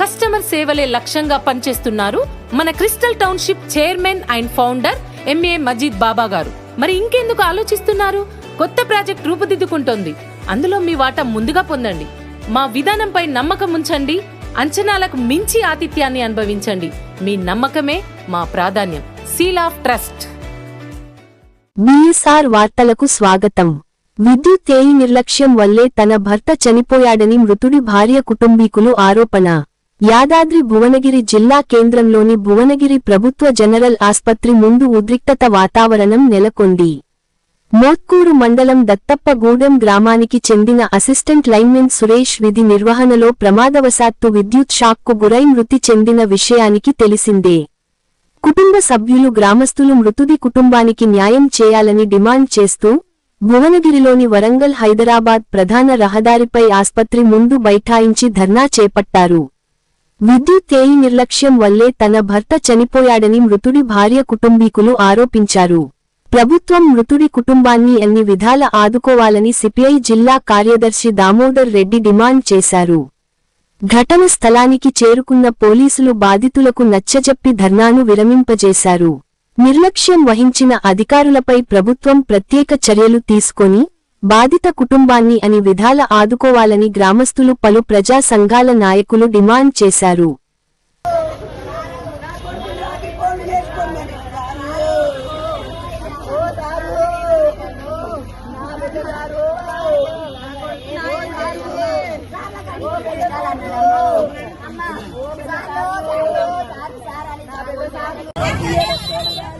Customer సేవలే లక్ష్యంగా పనిచేస్తున్నారు. మన crystal township chairman and founder MA Majeed Baba గారు. మరి ఇంకెందుకు ఆలోచిస్తున్నారు? కొత్త ప్రాజెక్ట్ రూపుదిద్దుకుంటోంది. అందులో మీ వాటా ముందుగా పొందండి. మా విధానంపై నమ్మకం ఉంచండి. అంచనాలకు మించి ఆతిథ్యాన్ని అనుభవించండి. మీ నమ్మకమే మా ప్రాధాన్యం. Seal of trust. బిఎస్ఆర్ వార్తలకు స్వాగతం. విద్యుత్ ఏయి నిర్లక్ష్యం వల్లే తన భర్త చనిపోయాడని మృతుడి భార్య కుటుంబీకులు ఆరోపణ. యాదాద్రి భువనగిరి జిల్లా కేంద్రంలోని భువనగిరి ప్రభుత్వ జనరల్ ఆస్పత్రి ముందు ఉద్రిక్తత వాతావరణం నెలకొంది. మోత్కూరు మండలం దత్తప్పగూడెం గ్రామానికి చెందిన అసిస్టెంట్ లైన్మెన్ సురేష్ విధి నిర్వహణలో ప్రమాదవశాత్తు విద్యుత్ షాక్కు గురై మృతి చెందిన విషయానికి తెలిసిందే. కుటుంబ సభ్యులు గ్రామస్తులు మృతుది కుటుంబానికి న్యాయం చేయాలని డిమాండ్ చేస్తూ భువనగిరిలోని వరంగల్ హైదరాబాద్ ప్రధాన రహదారిపై ఆస్పత్రి ముందు బైఠాయించి ధర్నా చేపట్టారు. విద్యుత్ తేయి నిర్లక్ష్యం వల్లే తన భర్త చనిపోయాడని మృతుడి భార్య కుటుంబీకులు ఆరోపించారు. ప్రభుత్వం మృతుడి కుటుంబాన్ని అన్ని విధాల ఆదుకోవాలని సిపిఐ జిల్లా కార్యదర్శి దామోదర్ రెడ్డి డిమాండ్ చేశారు. ఘటన స్థలానికి చేరుకున్న పోలీసులు బాధితులకు నచ్చజెప్పి ధర్నాను విరమింపజేశారు. నిర్లక్ష్యం వహించిన అధికారులపై ప్రభుత్వం ప్రత్యేక చర్యలు తీసుకొని బాధిత కుటుంబాన్ని అని విధాల ఆదుకోవాలని గ్రామస్తులు పలు ప్రజా సంఘాల నాయకులు డిమాండ్ చేశారు వెయ్యి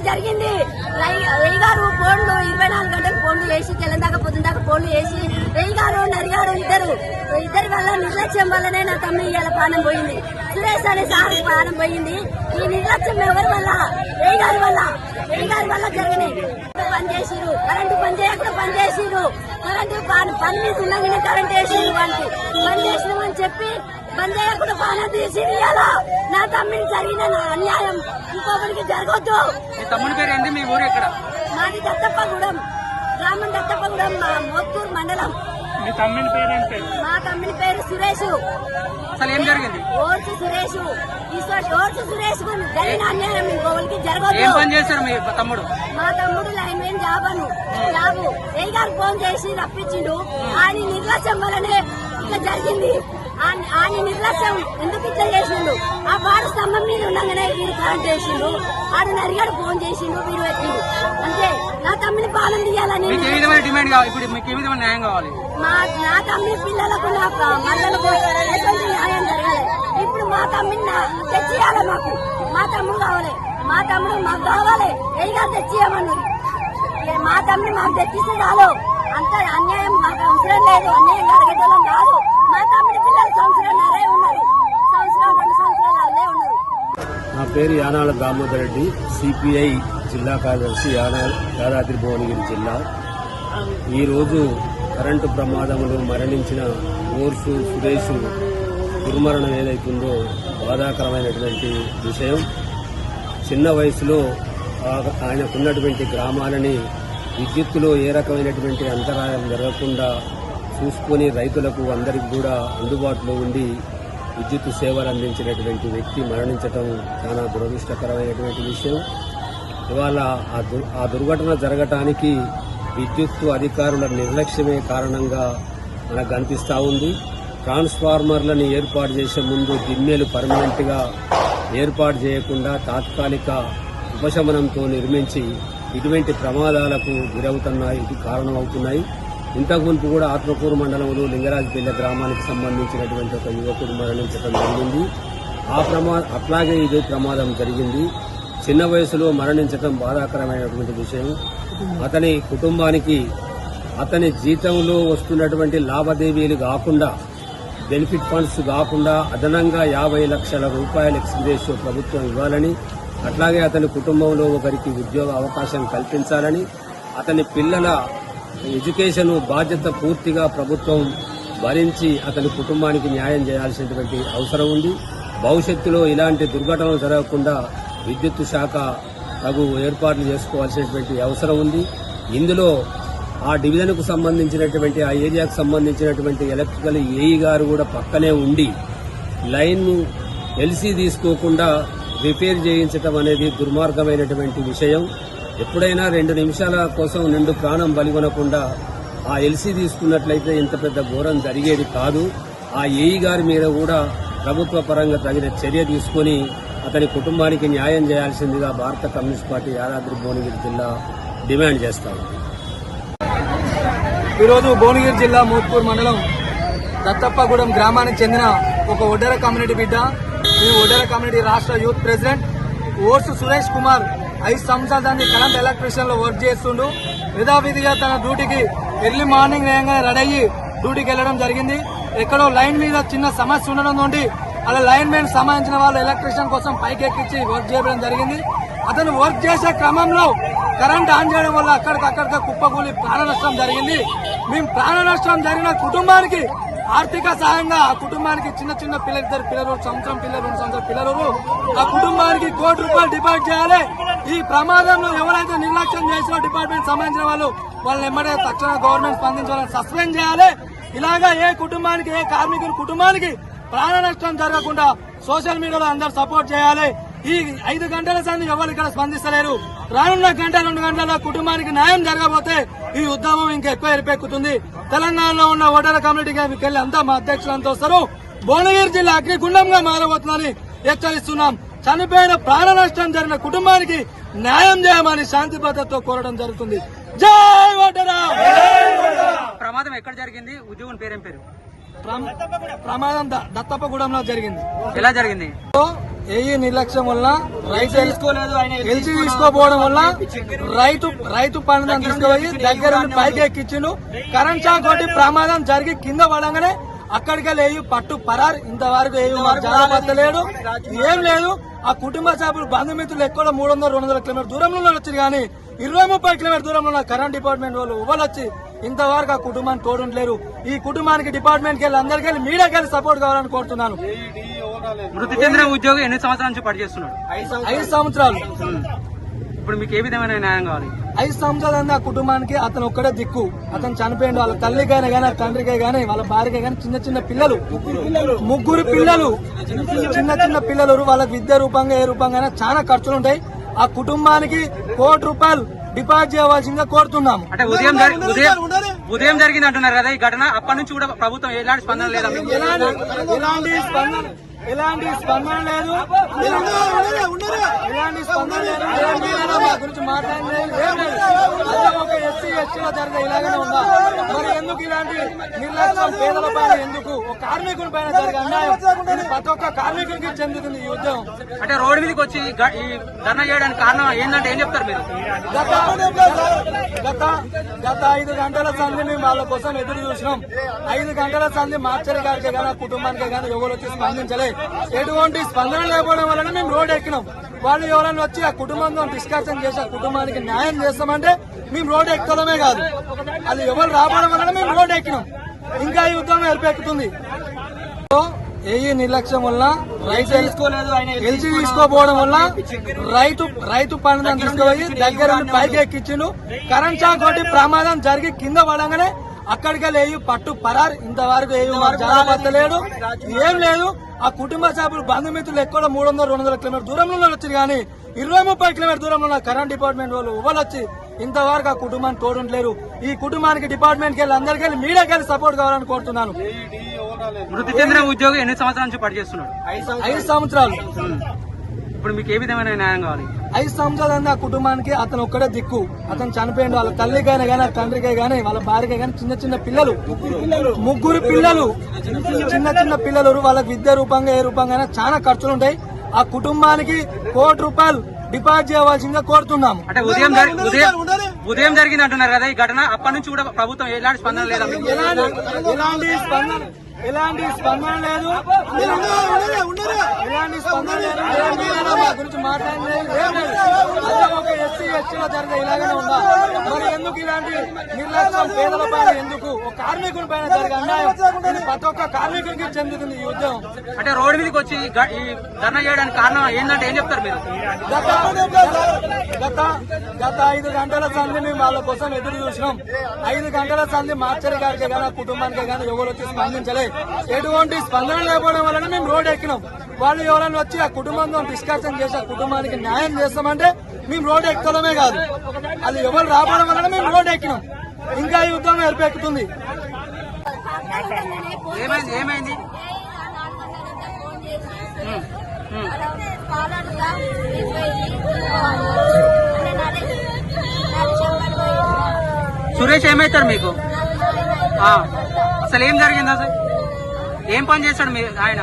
జరిగింది. రై- వెయ్యి గారు ఫోన్లు ఇరవై నాలుగు గంటలు ఫోన్లు వేసి తెల్లందాకా పొద్దున దాకా ఫోన్లు వేసి వెయ్యి గారు నరిగారు ఇద్దరు ఇద్దరి వల్ల నిర్లక్ష్యం వల్లనే నా తమ్మి ఇవాళ ప్రాణం పోయింది. సురేష్ అనే సార్ ప్రాణం పోయింది. ఈ నిర్లక్ష్యం ఎవరి వల్ల? వెయ్యి గారి వల్ల. వెయ్యి గారి వల్ల జరిగినాయి పని చేసిరు కరెంటు పని చేయకుండా పని చేసిరు కరెంటు పని పని మీద ఉండగానే కరెంట్ వేసిరు వానికి. పని చేసినామని చెప్పి పని చేయకుండా పని తీసి ఇయ్యాలా. నా తమ్మిని జరిగిన నా అన్యాయం ఇంకొకరికి జరగొద్దు. మీ తమ్ముని పేరు ఏంటి మీ ఊరు ఎక్కడ? మాది దత్తప్పగూడెం. గ్రామం దత్తప్పగూడెం మా మోత్తూరు మండలం. మీ తమ్ముని పేరు ఏంటి మా తమ్మిని పేరు సురేష్. అసలు ఏం జరిగింది? ఓర్చు సురేష్. ఓర్చు సురేష్ జరిగిన అన్యాయం ఏం పని చేశారు మీ తమ్ముడు? మా తమ్ముడు లైన్ మెయిన్ జాబ్ అను. జాబు. ఏ గారు ఫోన్ చేసి రప్పించిండు. ఆయన నిర్లక్ష్యం వల్లనే ఇట్లా జరిగింది. ఆయన నిర్లక్ష్యం ఎందుకు ఇట్లా చేసిండు? ఆ బాడ స్తంభం మీద ఉండగానే వీడు కరెంట్ వేసిండు. ఆడు నరిగాడు ఫోన్ చేసిండు వీడు ఎత్తిండు అంతే. నా తమ్మిని పాలన తీయాలని ఏ డిమాండ్ కావాలి? ఇప్పుడు మీకు ఏ విధమైన న్యాయం కావాలి? మా నా తమ్మి పిల్లలకు నా ప- మల్లలకు ఎటువంటి న్యాయం జరగాలి ఇప్పుడు మా తమ్మిని తెచ్చియాలి మాకు. మా తమ్ముడు కావాలి. మా తమ్ముడు మాకు కావాలి. ఏగా తెచ్చియమన్నది మా తమ్మిని మాకు తెచ్చిస్తే చాలు. అంత అన్యాయం మాకు అవసరం లేదు. అన్యాయం అడగటం కాదు. మా తమ్ముడి పిల్లలు సంవత్సరం ఉన్నారు. సంవత్సరం రెండు సంవత్సరాలు ఉన్నారు. నా పేరు యానాల దామోదర్ రెడ్డి. సిపిఐ జిల్లా కార్యదర్శి యానా యాదాద్రి భువనగిరి జిల్లా. ఈరోజు కరెంటు ప్రమాదంలో మరణించిన ఓర్సు సురేష్ దుర్మరణం ఏదైతుందో బాధాకరమైనటువంటి విషయం. చిన్న వయసులో ఆ- ఆయనకున్నటువంటి గ్రామాలని విద్యుత్తులో ఏ రకమైనటువంటి అంతరాయం జరగకుండా చూసుకొని రైతులకు అందరికి కూడా అందుబాటులో ఉండి విద్యుత్ సేవలు అందించినటువంటి వ్యక్తి మరణించటం చాలా దురదృష్టకరమైనటువంటి విషయం. ఇవాళ ఆ దు- ఆ దుర్ఘటన జరగటానికి విద్యుత్తు అధికారుల నిర్లక్ష్యమే కారణంగా మనకు కనిపిస్తూ ఉంది. ట్రాన్స్ఫార్మర్లను ఏర్పాటు చేసే ముందు దిమ్మెలు పర్మనెంట్గా ఏర్పాటు చేయకుండా తాత్కాలిక ఉపశమనంతో నిర్మించి ఇటువంటి ప్రమాదాలకు గురవుతున్నాయి. ఇది కారణమవుతున్నాయి. ఇంతకు కూడా ఆత్మకూరు మండలంలో లింగరాజపల్లి గ్రామానికి సంబంధించినటువంటి ఒక యువకుడు మరణించడం జరిగింది. ఆ ప్రమా అట్లాగే ఇదే ప్రమాదం జరిగింది. చిన్న వయసులో మరణించడం బాధాకరమైనటువంటి విషయం. అతని కుటుంబానికి అతని జీతంలో వస్తున్నటువంటి లావాదేవీలు కాకుండా బెనిఫిట్ ఫండ్స్ కాకుండా అదనంగా యాభై లక్షల రూపాయల ఎక్స్గ్రేషియో ప్రభుత్వం ఇవ్వాలని అట్లాగే అతని కుటుంబంలో ఒకరికి ఉద్యోగ అవకాశం కల్పించాలని అతని పిల్లల ఎడ్యుకేషన్ బాధ్యత పూర్తిగా ప్రభుత్వం భరించి అతని కుటుంబానికి న్యాయం చేయాల్సినటువంటి అవసరం ఉంది. భవిష్యత్తులో ఇలాంటి దుర్ఘటనలు జరగకుండా విద్యుత్ శాఖ తగు ఏర్పాట్లు చేసుకోవాల్సినటువంటి అవసరం ఉంది. ఇందులో ఆ డివిజన్కు సంబంధించినటువంటి ఆ ఏరియాకు సంబంధించినటువంటి ఎలక్ట్రికల్ ఏఈ గారు కూడా పక్కనే ఉండి లైన్ను ఎల్సీ తీసుకోకుండా రిపేర్ చేయించడం అనేది దుర్మార్గమైనటువంటి విషయం. ఎప్పుడైనా రెండు నిమిషాల కోసం నిండు ప్రాణం బలిగొనకుండా ఆ ఎల్సీ తీసుకున్నట్లయితే ఇంత పెద్ద ఘోరం జరిగేది కాదు. ఆ ఏఈ గారి మీద కూడా ప్రభుత్వ పరంగా తగిన చర్య తీసుకొని అతని కుటుంబానికి న్యాయం చేయాల్సిందిగా భారత కమ్యూనిస్ట్ పార్టీ యాదాద్రి భువనగిరి జిల్లా డిమాండ్ చేస్తారు ఈరోజు భువనగిరి జిల్లా మోత్పూర్ మండలం దత్తప్పగూడెం గ్రామానికి చెందిన ఒక ఒడ్డెర కమ్యూనిటీ బిడ్డ ఈ ఒడ్డెర కమ్యూనిటీ రాష్ట్ర యూత్ ప్రెసిడెంట్ ఓర్సు సురేష్ కుమార్ ఐదు సంవత్సరాల దాన్ని కరెంట్ ఎలక్ట్రీషియన్లో వర్క్ చేస్తుండు. యథావిధిగా తన డ్యూటీకి ఎర్లీ మార్నింగ్ వేయంగా రెడీ అయ్యి డ్యూటీకి వెళ్ళడం జరిగింది. ఎక్కడో లైన్ మీద చిన్న సమస్య ఉండడం నుండి అలా లైన్ మెన్ సంబంధించిన వాళ్ళు ఎలక్ట్రీషియన్ కోసం పైకి ఎక్కించి వర్క్ చేయడం జరిగింది. అతను వర్క్ చేసే క్రమంలో కరెంట్ ఆన్ చేయడం వల్ల అక్కడికక్కడికి కుప్పకూలి ప్రాణ నష్టం జరిగింది. మేము ప్రాణ నష్టం జరిగిన కుటుంబానికి ఆర్థిక సహాయంగా ఆ కుటుంబానికి చిన్న చిన్న పిల్లలు ఇద్దరు పిల్లలు సంవత్సరం పిల్లలు రెండు సంవత్సరం పిల్లలు ఆ కుటుంబానికి కోటి రూపాయలు డిపాజిట్ చేయాలి. ఈ ప్రమాదంలో ఎవరైతే నిర్లక్ష్యం చేసిన డిపార్ట్మెంట్ సంబంధించిన వాళ్ళు వాళ్ళని ఎమ్మడే తక్షణ గవర్నమెంట్ స్పందించాలని సస్పెండ్ చేయాలి. ఇలాగా ఏ కుటుంబానికి ఏ కార్మికుల కుటుంబానికి ప్రాణ నష్టం జరగకుండా సోషల్ మీడియాలో అందరు సపోర్ట్ చేయాలి. ఈ ఐదు గంటల సంది ఎవరు ఇక్కడ స్పందిస్తలేరు? రానున్న గంట రెండు గంటల కుటుంబానికి న్యాయం జరగబోతే ఈ ఉద్యమం ఇంకా ఎక్కువ ఎరిపెక్కుతుంది. తెలంగాణలో ఉన్న ఓటర్ల కమ్యూనిటీకి వెళ్ళి అంతా మా అధ్యక్షులంతా వస్తారు. భువనగిరి జిల్లా అగ్నిగుండంగా మారబోతుందని హెచ్చరిస్తున్నాం. చనిపోయిన ప్రాణ నష్టం జరిగిన కుటుంబానికి న్యాయం చేయమని శాంతి భద్రతతో కోరడం జరుగుతుంది. జై ఓటరా! ప్రమాదం ఎక్కడ జరిగింది? ఉద్యోగం పేరేం పేరు? ప్రమాదం దత్తప్పగూడెంలో జరిగింది. ఎలా జరిగింది? ఏఈ నిర్లక్ష్యం వల్ల రైతు తీసుకోలేదు ఎల్సీ తీసుకోపోవడం వల్ల రైతు రైతు పనులను తీసుకుపోయి దగ్గర పైకి ఎక్కించిండు. కరెంట్ షాక్ కొట్టి ప్రమాదం జరిగి కింద పడంగానే అక్కడికి వెళ్ళి ఏయు పట్టు పరారు. ఇంతవరకు జరగబట్టలేడు ఏం లేదు. ఆ కుటుంబ సభ్యులు బంధుమిత్రులు ఎక్కడో మూడు వందల రెండు వందల కిలోమీటర్ దూరంలో వచ్చారు కానీ ఇరవై ముప్పై కిలోమీటర్ దూరంలో ఉన్న కరెంట్ డిపార్ట్మెంట్ వాళ్ళు ఇవ్వాలి వచ్చి ఇంతవరకు ఆ కుటుంబానికి తోడుంటలేరు ఈ కుటుంబానికి డిపార్ట్మెంట్కి వెళ్ళి అందరికీ వెళ్ళి మీడియాకి వెళ్ళి సపోర్ట్ కావాలని కోరుతున్నాను. మృతి చెందిన ఉద్యోగి ఎన్ని సంవత్సరాల నుంచి పనిచేస్తున్నాడు? ఐదు సంవత్సరాలు. ఇప్పుడు మీకు ఏ విధమైన న్యాయం కావాలి? ఐదు సంవత్సరాలు ఆ కుటుంబానికి అతను ఒక్కడే దిక్కు. అతను చనిపోయిండు వాళ్ళ తల్లికైనా గానీ వాళ్ళ తండ్రికే గానీ వాళ్ళ భార్యకే గానీ చిన్న చిన్న పిల్లలు. ముగ్గురు పిల్లలు. చిన్న చిన్న పిల్లలు వాళ్ళకి విద్య రూపంగా ఏ రూపంగా చాలా ఖర్చులు ఉంటాయి. ఆ కుటుంబానికి కోటి రూపాయలు డిపాజిట్ చేయవలసిందిగా కోరుతున్నాము. అంటే ఉదయం ఉదయం ఉదయం జరిగింది అంటున్నారు కదా ఈ ఘటన. అప్పటి నుంచి కూడా ప్రభుత్వం ఎలాంటి స్పందన లేదా? ఎలాంటి స్పందన ఎలాంటి స్పందన లేదు. ఎలాంటి స్పందన లేదు. గురించి మాట్లాడలేదు ఏం లేదు అదే ఒక ఎస్సీ ఎస్టీలో జరిగే ఇలాగనే ఉందా? మరి ఎందుకు ఇలాంటి నిర్లక్ష్యం పేదల పైన ఎందుకు? ఒక కార్మికుడి పైన జరిగే అన్యాయం. ఇది ప్రతి ఒక్క కార్మికుడికి చెందుతుంది ఈ ఉద్యమం. అంటే రోడ్డు మీదకి వచ్చి ఈ ధర్నా చేయడానికి కారణం ఏంటంటే ఏం చెప్తారు మీరు? గత గత గత ఐదు గంటల సంధి మేము వాళ్ళ కోసం ఎదురు చూసినాం. ఐదు గంటల సంధి మార్చరి గారికి కానీ కుటుంబానికి కానీ ఎవరు వచ్చి స్పందించలే. ఎటువంటి స్పందన లేకపోవడం వలన మేము రోడ్ ఎక్కినాం. వాళ్ళు ఎవరైనా వచ్చి ఆ కుటుంబంతో డిస్కషన్ చేసి ఆ కుటుంబానికి న్యాయం చేస్తామంటే మేము రోడ్ ఎక్కడమే కాదు. అది ఎవరు రావడం వలన మేము రోడ్ ఎక్కినాం. ఇంకా ఈ యుద్ధం ఎరుపెక్కుతుంది ఏ నిర్లక్ష్యం వల్ల రైతు ఎల్జీ తీసుకోపోవడం వల్ల రైతు రైతు పండుగ తీసుకుపోయి దగ్గర పైకి ఎక్కించిండు. కరెంట్ షాక్ కొట్టి ప్రమాదం జరిగి కింద పడంగానే అక్కడికి లేవు పట్టు పరారు ఇంతవరకు జాగ్రత్తలేడు ఏం లేదు. ఆ కుటుంబ సభ్యులు బంధుమిత్రులు ఎక్కువ మూడు వందల రెండు వందల కిలోమీటర్ దూరంలో వచ్చారు కానీ ఇరవై ముప్పై కిలోమీటర్ దూరంలో ఉన్న కరెంట్ డిపార్ట్మెంట్ వాళ్ళు ఇవ్వాలి వచ్చి ఇంతవరకు ఆ కుటుంబానికి తోడుంటలేరు ఈ కుటుంబానికి డిపార్ట్మెంట్కి వెళ్ళి అందరికీ వెళ్ళి మీడియాకి వెళ్ళి సపోర్ట్ కావాలని కోరుతున్నాను. మృతి చెందిన ఉద్యోగి ఎన్ని సంవత్సరాల నుంచి పనిచేస్తున్నాడు? ఐదు సంవత్సరాలు. ఇప్పుడు మీకు ఏ విధమైన న్యాయం కావాలి? ఐదు సంవత్సరాలు ఆ కుటుంబానికి అతను ఒక్కడే దిక్కు. అతను చనిపోయిండు వాళ్ళ తల్లికైనా గానీ వాళ్ళ తండ్రికై గానీ వాళ్ళ భార్యకై గానీ చిన్న చిన్న పిల్లలు. ముగ్గురు పిల్లలు. చిన్న చిన్న పిల్లలు వాళ్ళకి విద్య రూపంగా ఏ రూపంగా చాలా ఖర్చులు ఉంటాయి. ఆ కుటుంబానికి కోటి రూపాయలు డిపాజిట్ చేయవలసిందిగా కోరుతున్నాము. అంటే ఉదయం ఉదయం ఉదయం జరిగింది అంటున్నారు కదా ఈ ఘటన. అప్పటి నుంచి కూడా ప్రభుత్వం ఎలాంటి స్పందన లేదా ఎలాంటి స్పందన ఎలాంటి స్పందన లేదు. ఎలాంటి స్పందన లేదు. గురించి మాట్లాడలేదు. ఎస్టీలో జరిగే ఇలాగనే ఉందా? మరి ఎందుకు ఇలాంటి నిర్లక్ష్యం పేదల పైన ఎందుకు? ఒక కార్మికుడి పైన జరిగే అన్యాయం. ప్రతి ఒక్క కార్మికుడికి చెందుతుంది ఈ ఉద్యమం. అంటే రోడ్డు మీదకి వచ్చి ఈ ధర్నా చేయడానికి కారణం ఏంటంటే ఏం చెప్తారు మీరు? గత గత గత ఐదు గంటల సంధి మేము వాళ్ళ కోసం ఎదురు చూసినాం. ఐదు గంటల సంధి మార్చరి గారికి కానీ కుటుంబానికి కానీ ఎవరు వచ్చి స్పందించలే. ఎటువంటి స్పందన లేకపోవడం వలన మేము రోడ్ ఎక్కినాం. వాళ్ళు ఎవరైనా వచ్చి ఆ కుటుంబంతో డిస్కషన్ చేసి ఆ కుటుంబానికి న్యాయం చేస్తామంటే మేము రోడ్ ఎక్కడమే కాదు. అది ఎవరు రావడం వలన మేము రోడ్ ఎక్కినాం. ఇంకా ఈ యుద్ధం ఏర్పెక్కుతుంది ఏమైంది? ఏమైంది? సురేష్ ఏమవుతారు మీకు? అసలు ఏం జరిగింది అసలు? ఏం పని చేస్తాడు మీ ఆయన?